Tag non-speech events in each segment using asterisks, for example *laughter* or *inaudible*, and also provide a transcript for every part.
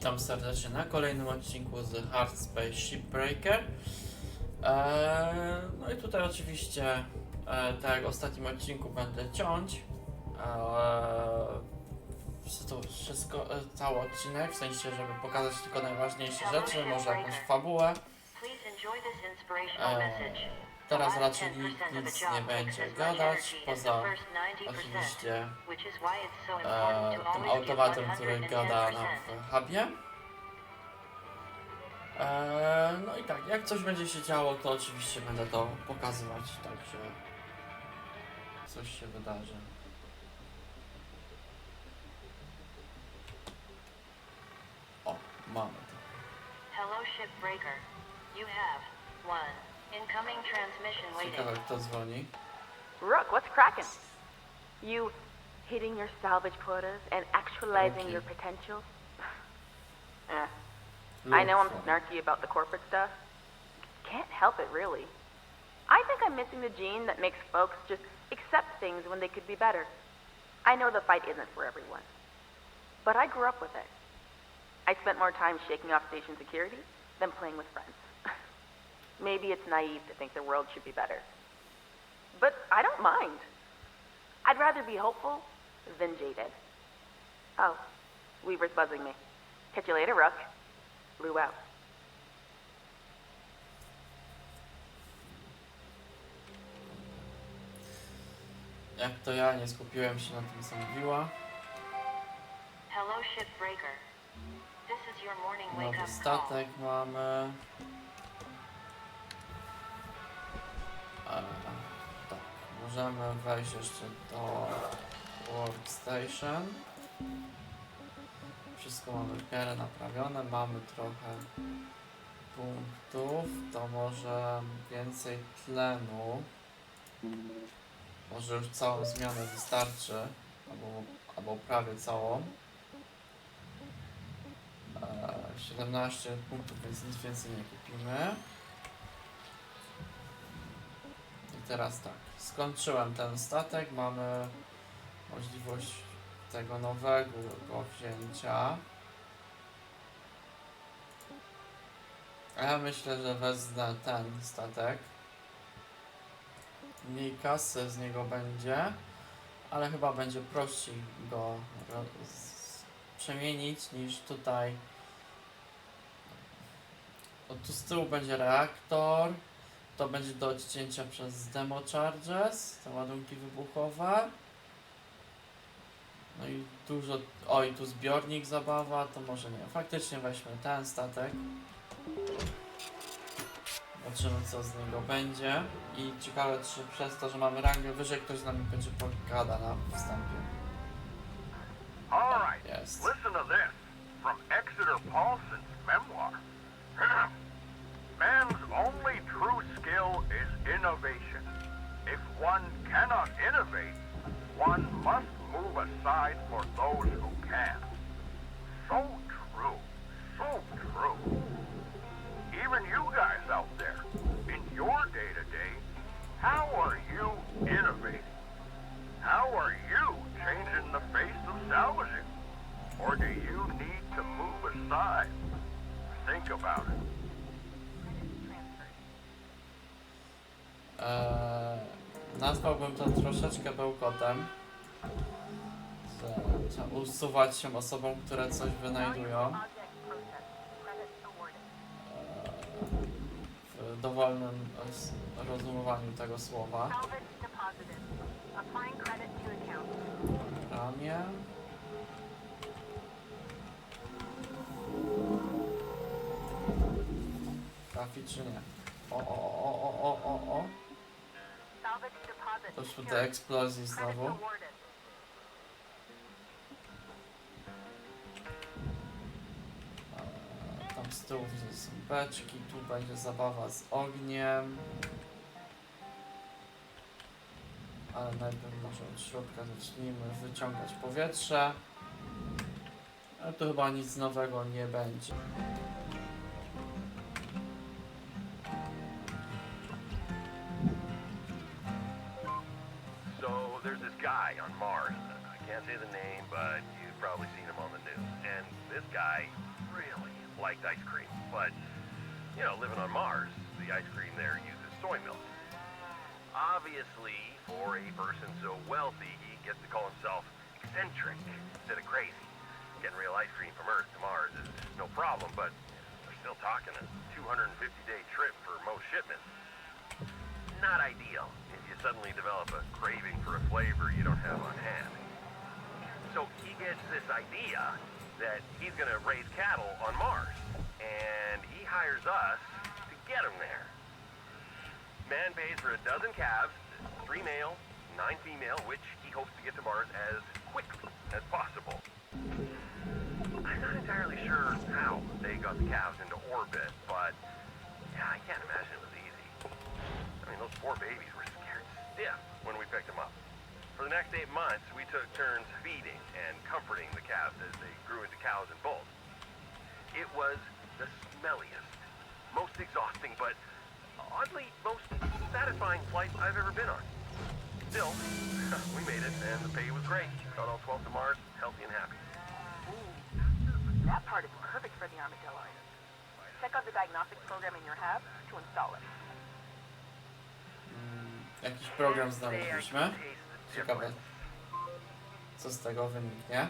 Witam serdecznie na kolejnym odcinku z Hard Space Shipbreaker. Eee, no i tutaj oczywiście, e, tak jak w ostatnim odcinku, będę ciąć eee, to wszystko, e, cały odcinek, w sensie, żeby pokazać tylko najważniejsze rzeczy, może jakąś fabułę. Eee. Teraz raczej 10% nikt nic nie będzie gadać, poza first 90%, oczywiście e, tym automatem, który gada 110%. nam w hubie. E, no i tak, jak coś będzie się działo, to oczywiście będę to pokazywać, także coś się wydarzy. O, mamy to. Hello, shipbreaker. You have one incoming transmission Ciekawe, waiting. kto dzwoni. Rook, what's cracking? You hitting your salvage quotas and actualizing Okay. your potential? *sighs* eh, I know I'm Lub- snarky about the corporate stuff. Can't help it, really. I think I'm missing the gene that makes folks just accept things when they could be better. I know the fight isn't for everyone, but I grew up with it. I spent more time shaking off station security than playing with friends. Maybe it's naive to think the world should be better. But I don't mind. I'd rather be hopeful than jaded. Oh, Weaver's buzzing me. Catch you later, Rook. Lou out. Jak to ja nie skupiłem się na tym, co mówiła. Hello, shipbreaker. This is your morning wake up call. statek mamy. Możemy wejść jeszcze do workstation. Wszystko mamy w miarę naprawione, mamy trochę punktów, to może więcej tlenu. Może już całą zmianę wystarczy, albo, albo prawie całą. E, 17 punktów, więc nic więcej nie kupimy. I teraz tak, skończyłem ten statek, mamy możliwość tego nowego go wzięcia. Ja myślę, że wezmę ten statek. Mniej kasy z niego będzie, ale chyba będzie prościej go przemienić niż tutaj. O, tu z tyłu będzie reaktor. To będzie do odcięcia przez demo charges, te ładunki wybuchowe. No i dużo. O, i tu zbiornik zabawa, to może nie. Faktycznie weźmy ten statek. Zobaczymy co z niego będzie. I ciekawe czy przez to, że mamy rangę wyżej, ktoś z nami będzie pogada na wstępie. All right, Yes. listen to this from Exeter Paulson's memoir. Innovation. If one cannot innovate, one must move aside for those who can. So nazwałbym to troszeczkę bełkotem. Trzeba usuwać się osobom, które coś wynajdują. Eee, w dowolnym rozumowaniu tego słowa. Ramię. Trafi czy nie? O, o, o, o, o, o, o. Doszło do eksplozji znowu. Tam z tyłu są beczki, tu będzie zabawa z ogniem. Ale najpierw może od środka zacznijmy wyciągać powietrze. Ale tu chyba nic nowego nie będzie. Guy on Mars. I can't say the name, but you've probably seen him on the news. And this guy really liked ice cream, but, you know, living on Mars, the ice cream there uses soy milk. Obviously, for a person so wealthy, he gets to call himself eccentric instead of crazy. Getting real ice cream from Earth to Mars is no problem, but we're still talking a 250-day trip for most shipments. Not ideal if you suddenly develop a craving for a flavor you don't have on hand. So he gets this idea that he's going to raise cattle on Mars, and he hires us to get him there. Man pays for a dozen calves, three male, nine female, which he hopes to get to Mars as quickly as possible. Program znaleźliśmy. Ciekawe, co z tego wyniknie.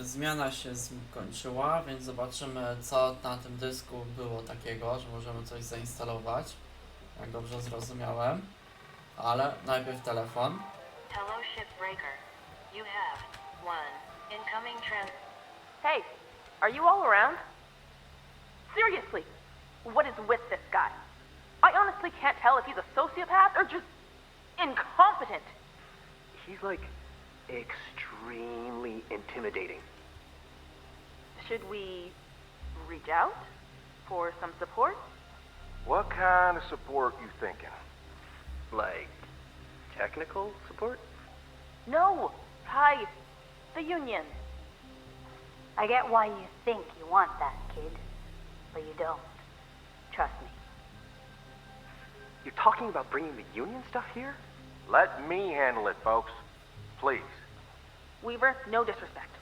Zmiana się skończyła, więc zobaczymy co na tym dysku było takiego, że możemy coś zainstalować. Jak dobrze zrozumiałem. Ale najpierw telefon. Hello, Shipbreaker. You have one incoming trans. Hey, are you all around? Seriously, what is with this guy? I honestly can't tell if he's a sociopath or just incompetent. He's like extremely intimidating. Should we reach out for some support? What kind of support you thinking? Like technical support? No, Ty, the Union. I get why you think you want that, kid, but you don't. Trust me. You're talking about bringing the union stuff here? Let me handle it, folks. Please. Weaver, no disrespect.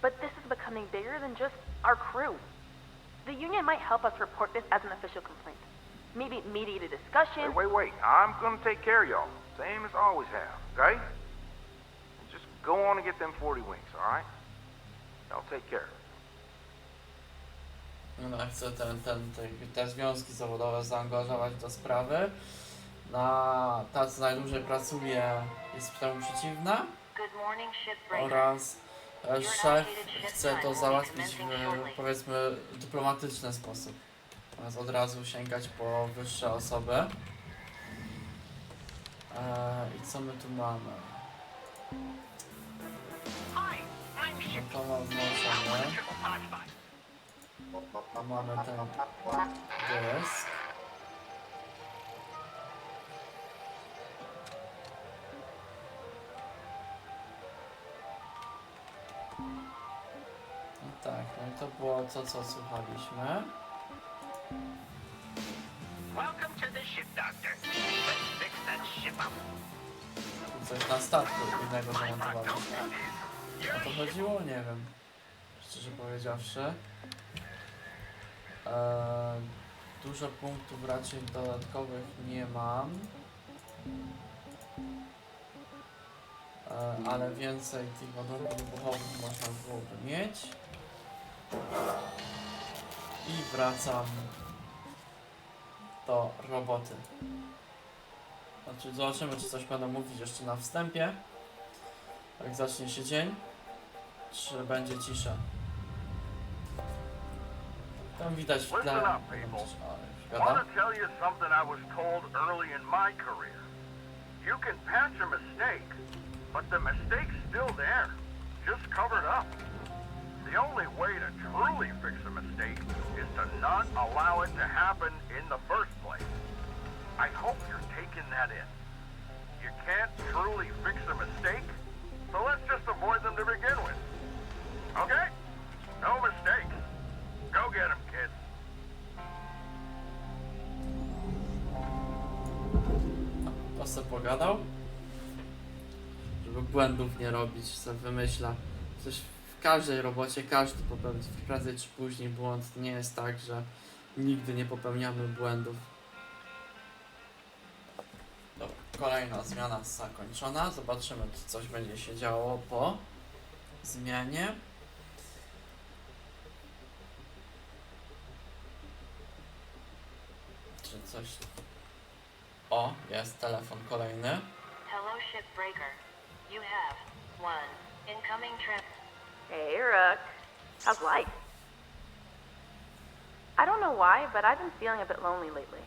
But this is becoming bigger than just our crew. The Union might help us report this as an official complaint. Maybe mediate a discussion. Wait, wait, wait. I'm gonna take care of y'all. Same as I always have, okay? Just go on and get them 40 wings, alright? I'll take care. No, chcę ten, ten, te, te związki zawodowe zaangażować do sprawy. Na ta, co najdłużej pracuje, jest temu przeciwna. Oraz e, szef chce to załatwić w powiedzmy dyplomatyczny sposób. Zamiast od razu sięgać po wyższe osoby. E, I co my tu mamy? No to możemy. A mamy ten dysk. To było to, co słuchaliśmy. Welcome to the ship, Doctor. Let's fix that ship up. Tu coś na statku innego zamontowaliśmy. O to chodziło? Nie wiem. Szczerze powiedziawszy. Eee, dużo punktów raczej dodatkowych nie mam. Eee, ale więcej tych ładunków wybuchowych można byłoby mieć. I wracam do roboty. Znaczy zobaczymy, czy coś będę mówić jeszcze na wstępie. Jak zacznie się dzień, czy będzie cisza. Tam widać w tle. Gada. tell you something I was told early in my career. You can patch a mistake, but the mistake's still there, just covered up. The only way to truly fix a mistake is to not allow it to happen in the first place. I hope you're taking that in. you can't truly fix a mistake, so let's just avoid them to begin with. Okay? No mistakes. Go get 'em, kids. To se pogadał? Żeby błędów nie robić, se wymyśla. Przecież w każdej robocie każdy popełni prędzej czy później błąd. Nie jest tak, że nigdy nie popełniamy błędów. Dobra, kolejna zmiana zakończona. Zobaczymy, czy coś będzie się działo po zmianie. Czy coś... O, jest telefon kolejny. Hello, shipbreaker. You have one incoming trip. Hey, Rook. How's life? I don't know why, but I've been feeling a bit lonely lately.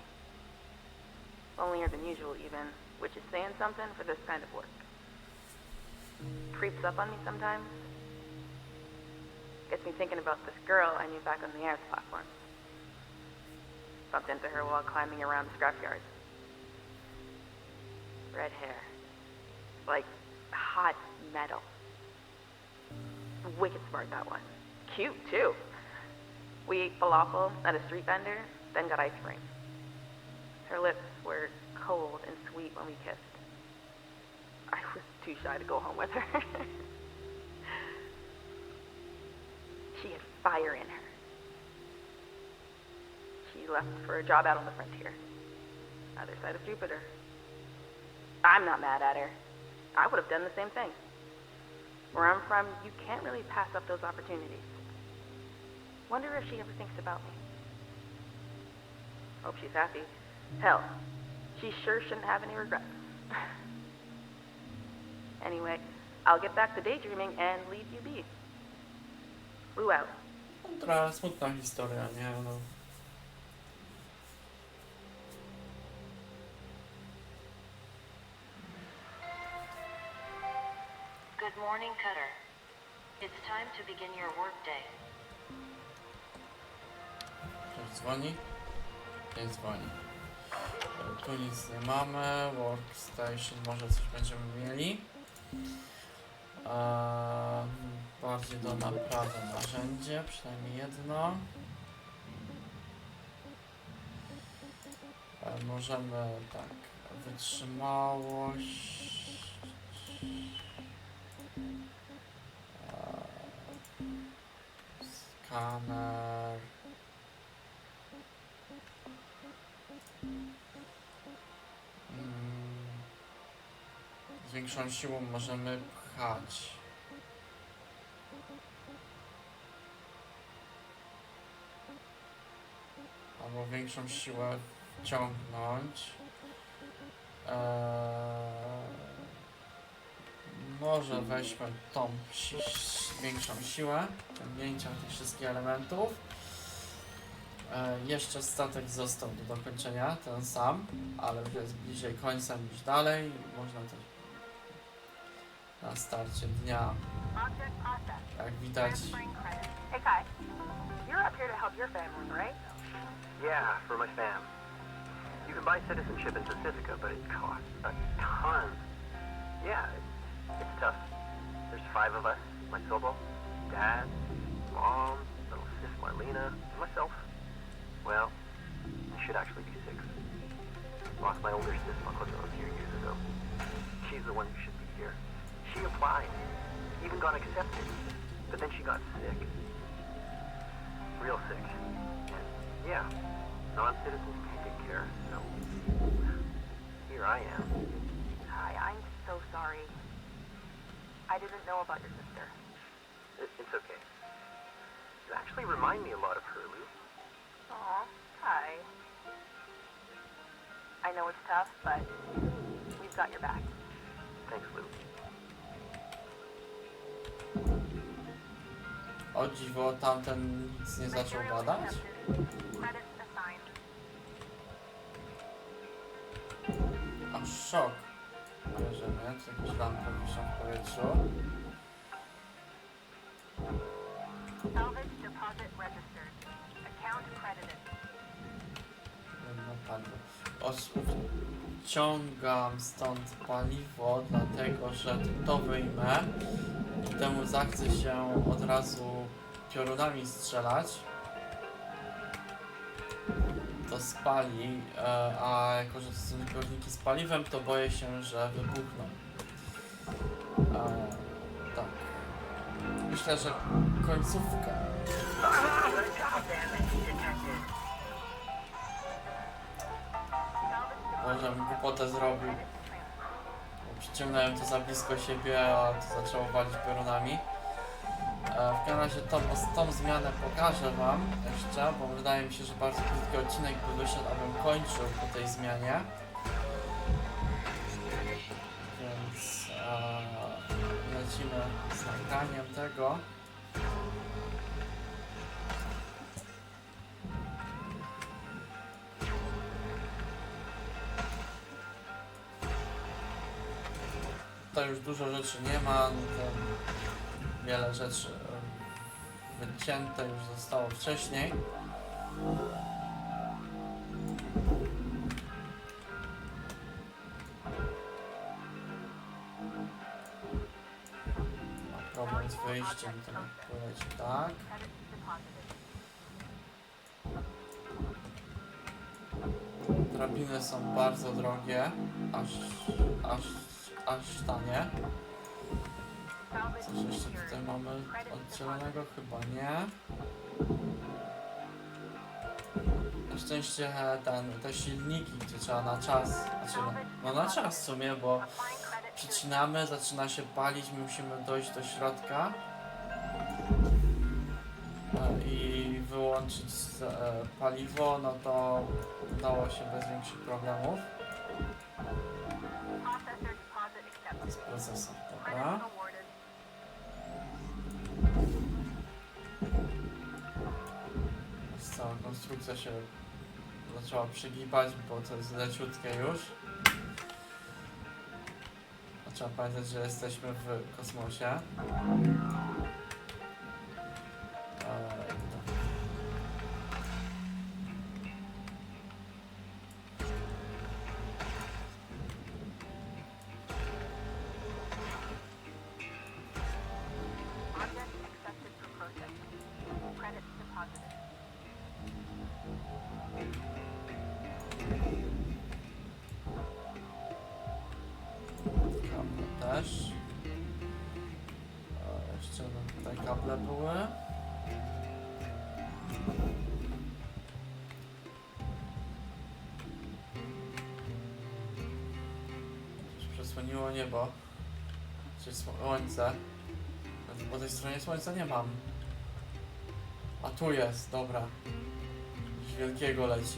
Lonelier than usual, even, which is saying something for this kind of work. Creeps up on me sometimes. Gets me thinking about this girl I knew back on the air platform. Bumped into her while climbing around the scrapyard. Red hair. Like hot metal. Wicked smart, that one. Cute, too. We ate falafel at a street vendor, then got ice cream. Her lips were cold and sweet when we kissed. I was too shy to go home with her. *laughs* she had fire in her. She left for a job out on the frontier, other side of Jupiter. I'm not mad at her. I would have done the same thing. Where I'm from, you can't really pass up those opportunities. Wonder if she ever thinks about me. Hope she's happy. Hell, she sure shouldn't have any regrets. *laughs* anyway, I'll get back to daydreaming and leave you be. Lou out. Smutna historia, nie? No. Good morning, Cutter. It's time to begin your workday. Ktoś dzwoni? Nie dzwoni. E, Tu nic nie mamy. Workstation, może coś będziemy mieli. Eee, bardziej do naprawy narzędzie, przynajmniej jedno. E, możemy tak, wytrzymałość. Eee, skaner. Mm. Z większą siłą możemy pchać. Albo większą siłę wciągnąć. Eee, może weźmy tą si większą siłę ciągnięcia tych wszystkich elementów. E, jeszcze statek został do dokończenia, ten sam, ale jest bliżej końca niż dalej. Można to na starcie dnia, jak widać, Hey, Kai. You're up here to help your family, right? Yeah, for my fam. You can buy citizenship in Pacifica, but it costs a ton. Yeah, it's, tough. There's five of us. My Sobo, Dad, Mom, I know it's tough, but we've got your back. Thanks, Lou. o dziwo tamten nic nie zaczął badać. Credits assigned. Aż szok. Bierzemy, tu jakieś lampy wiszą w powietrzu. Salvage deposit registered. Account credited. Jedno padło. O, s- uf, wyciągam stąd paliwo, dlatego że to wyjmę i temu zachce się od razu piorunami strzelać. To spali, e, a jako że to są zbiorniki z paliwem, to boję się, że wybuchną. E, tak. Myślę, że końcówka. Bym głupotę zrobił. Przyciągnąłem to za blisko siebie, a to zaczęło walić piorunami. E, w każdym razie tą, tą zmianę pokażę wam jeszcze, bo wydaje mi się, że bardzo krótki odcinek by wyszedł, abym kończył po tej zmianie. Więc e, lecimy z nagraniem tego. To już dużo rzeczy nie ma, no to wiele rzeczy wycięte już zostało wcześniej. Ma problem z wyjściem, to poleci tak. Drabiny są bardzo drogie, aż, aż, aż tanie. Coś jeszcze tutaj mamy oddzielonego? Chyba nie. Na szczęście ten, te silniki, gdzie trzeba na czas, znaczy no, no na czas w sumie, bo przycinamy, zaczyna się palić, my musimy dojść do środka e, i wyłączyć e, paliwo, no to udało się bez większych problemów. Procesor, dobra. Cała konstrukcja się zaczęła przygibać, bo to jest leciutkie już. A trzeba pamiętać, że jesteśmy w kosmosie. Coś przesłoniło niebo. Czy słońce. Po tej stronie słońca nie mam. A tu jest, dobra. Coś wielkiego leci.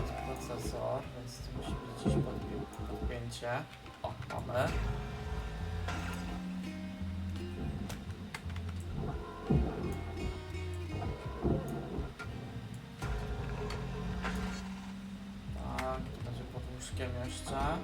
Jest procesor, więc tu musi być gdzieś podpi- podpięcie. O, mamy. 啥？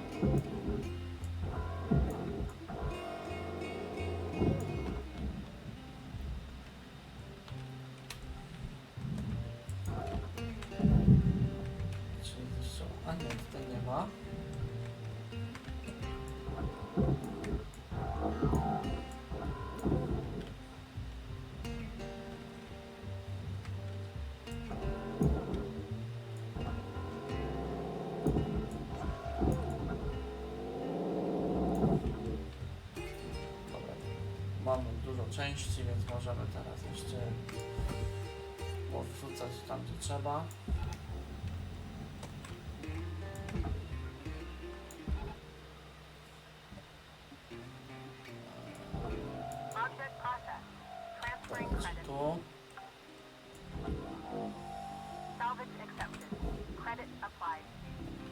Części, więc możemy teraz jeszcze powrzucać tam gdzie trzeba. Tu.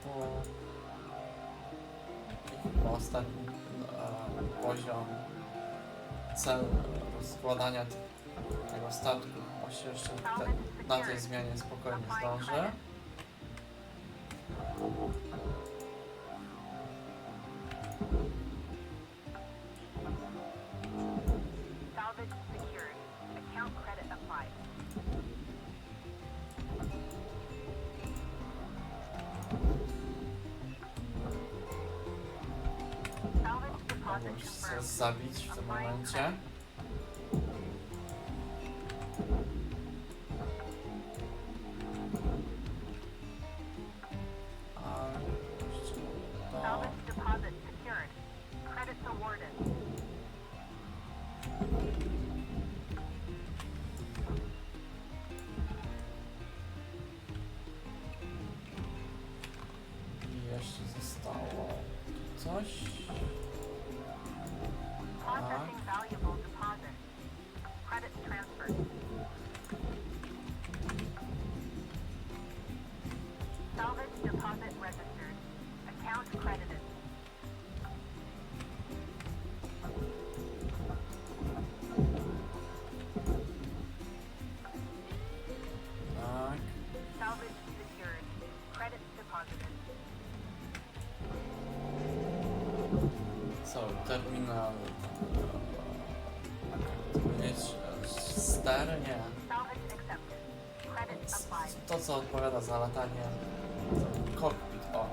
Tu. Ostatni e, poziom. Cel rozkładania t- tego statku. Się jeszcze te, na tej zmianie spokojnie zdążę. Confirmed. zabić w tym momencie. Tu Cały terminal. Powiedzieć, e, ster? Nie. To co odpowiada za latanie. to Cockpit, o.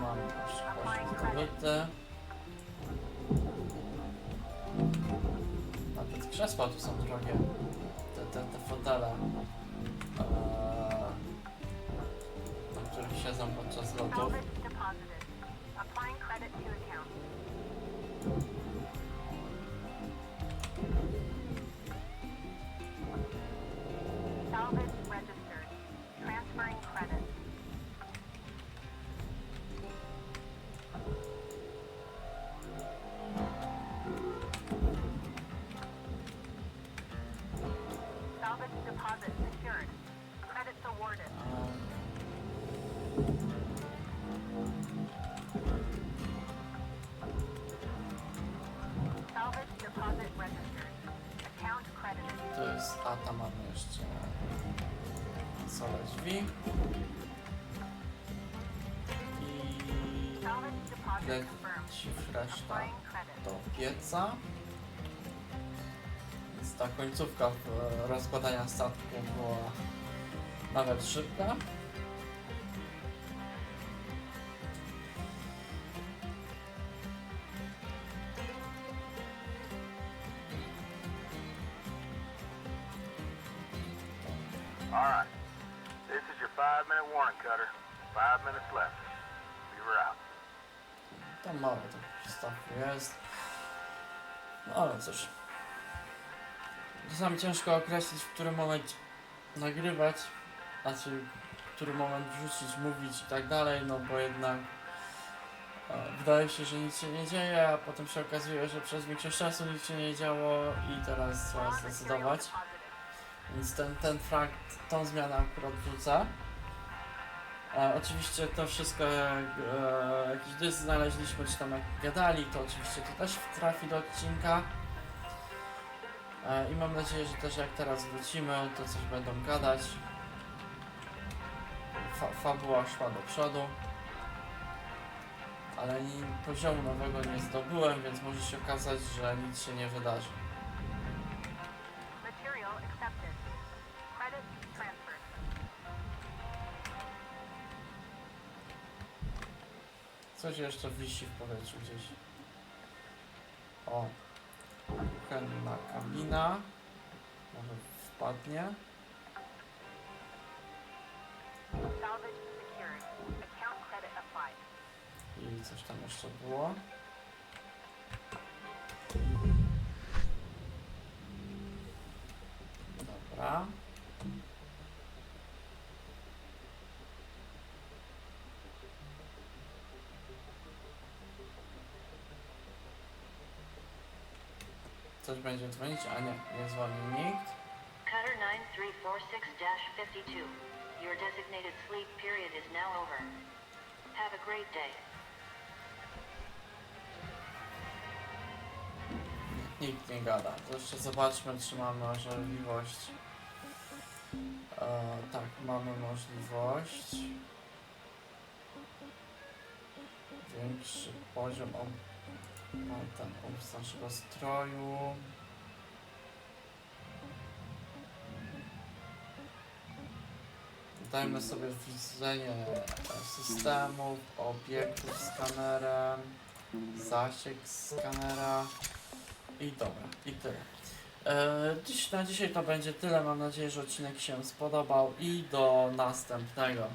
Mam już zdobyty. Nawet krzesła tu są drogie. Te, te, te fotele. Siedzą podczas to jeszcze sole drzwi. I leci reszta do pieca. Więc ta końcówka rozkładania statku była nawet szybka. Tych statku jest. No ale cóż. Czasami ciężko określić, w którym momencie nagrywać, znaczy w który moment wrzucić, mówić i tak dalej, no bo jednak e, wydaje się, że nic się nie dzieje, a potem się okazuje, że przez większość czasu nic się nie działo i teraz trzeba zdecydować. Więc ten, ten frag, tą zmianę akurat wrzucę. E, oczywiście to wszystko, jak e, jakiś znaleźliśmy, czy tam jak gadali, to oczywiście to też trafi do odcinka. E, I mam nadzieję, że też jak teraz wrócimy, to coś będą gadać. Fa fabuła szła do przodu. Ale poziomu nowego nie zdobyłem, więc może się okazać, że nic się nie wydarzy. Coś jeszcze wisi w powietrzu gdzieś. O. Kuchenna kabina. Może wpadnie. I coś tam jeszcze było. Coś będzie dzwonić, a nie, nie dzwoni nikt. Cutter 9346-52. Your designated sleep period is now over. Have a great day. Nikt nie gada. To jeszcze zobaczmy, czy mamy możliwość. E, tak, mamy możliwość. Większy poziom no, ten opis naszego stroju. Dajmy sobie widzenie systemów, obiektów skanerem, zasięg skanera. I dobra, i tyle. E, dziś, na dzisiaj to będzie tyle. Mam nadzieję, że odcinek się spodobał i do następnego.